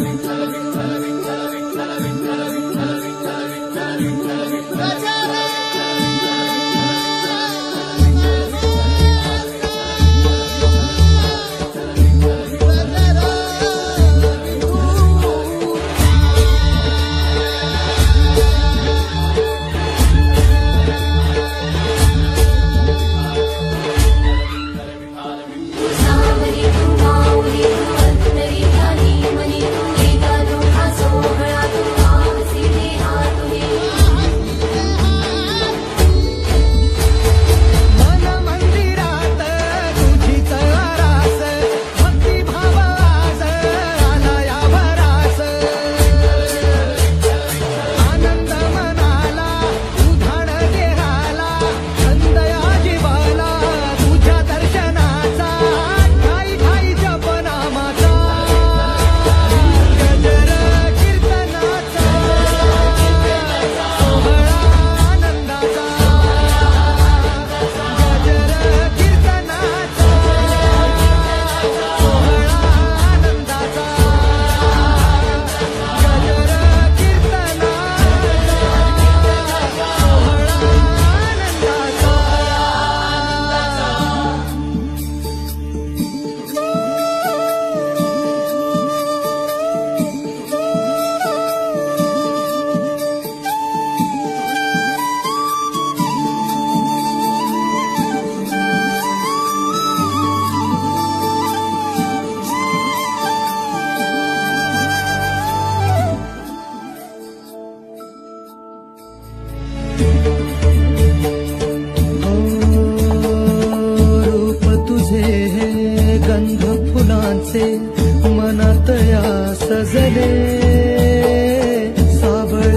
Amen. रूप तुझे हे गंध फुलांचे मनात या सजले।